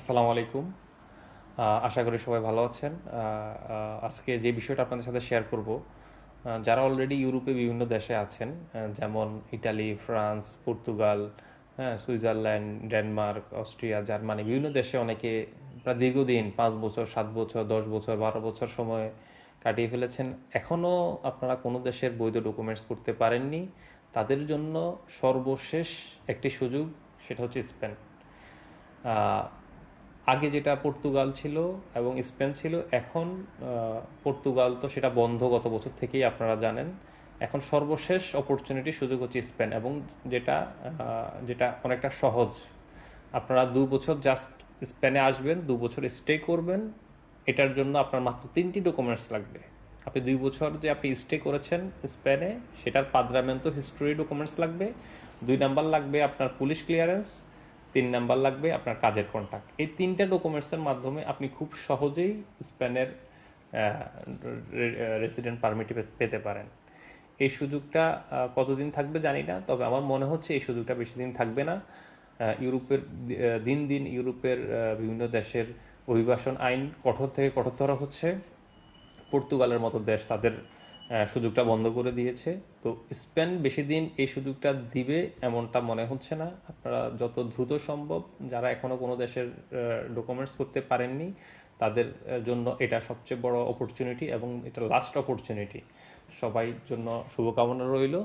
আসসালামু আলাইকুম। আশা করি সবাই ভালো আছেন। আজকে যে বিষয়টা আপনাদের সাথে শেয়ার করব যারা অলরেডি ইউরোপে বিভিন্ন দেশে আছেন যেমন ইটালি, ফ্রান্স, পর্তুগাল হ্যাঁ সুইজারল্যান্ড, ডেনমার্ক, অস্ট্রিয়া, জার্মানি, বিভিন্ন দেশে অনেকে প্রায় দীর্ঘদিন, পাঁচ বছর, সাত বছর, দশ বছর, বারো বছর সময় কাটিয়ে ফেলেছেন। এখনও আপনারা কোনো দেশের বৈধ ডকুমেন্টস করতে পারেননি। তাদের জন্য সর্বশেষ একটি সুযোগ, সেটা হচ্ছে স্পেন। আগে যেটা পর্তুগাল ছিল এবং স্পেন ছিল, এখন পর্তুগাল তো সেটা বন্ধ গত বছর থেকেই আপনারা জানেন। এখন সর্বশেষ অপরচুনিটি সুযোগ হচ্ছে স্পেন এবং যেটা যেটা অনেকটা সহজ। আপনারা দু বছর জাস্ট স্পেনে আসবেন, দু বছর স্টে করবেন, এটার জন্য আপনার মাত্র তিনটি ডকুমেন্টস লাগবে। আপনি দুই বছর যে আপনি স্টে করেছেন স্পেনে, সেটার পাদ্রামেন্তো হিস্টোরি ডকুমেন্টস লাগবে। দুই নাম্বার লাগবে আপনার পুলিশ ক্লিয়ারেন্স তিন নাম্বার লাগবে আপনার কাজের কন্ট্যাক্ট এই তিনটা ডকুমেন্টসের মাধ্যমে আপনি খুব সহজেই স্পেনের রেসিডেন্ট পারমিট পেতে পারেন। এই সুযোগটা কতদিন থাকবে জানি না, তবে আমার মনে হচ্ছে এই সুযোগটা বেশি দিন থাকবে না। ইউরোপের দিন দিন ইউরোপের বিভিন্ন দেশের অভিবাসন আইন কঠোর থেকে কঠোরতর হচ্ছে। পর্তুগালের মতো দেশ তাদের সুযোগটা বন্ধ করে দিয়েছে। তো স্পেন বেশি দিন এই সুযোগটা দিবে এমনটা মনে হচ্ছে না। আপনারা যত দ্রুত সম্ভব, যারা এখনও কোনো দেশের ডকুমেন্টস করতে পারেননি, তাদের জন্য এটা সবচেয়ে বড় অপরচুনিটি এবং এটা লাস্ট অপরচুনিটি সবাই জন্য শুভকামনা রইল।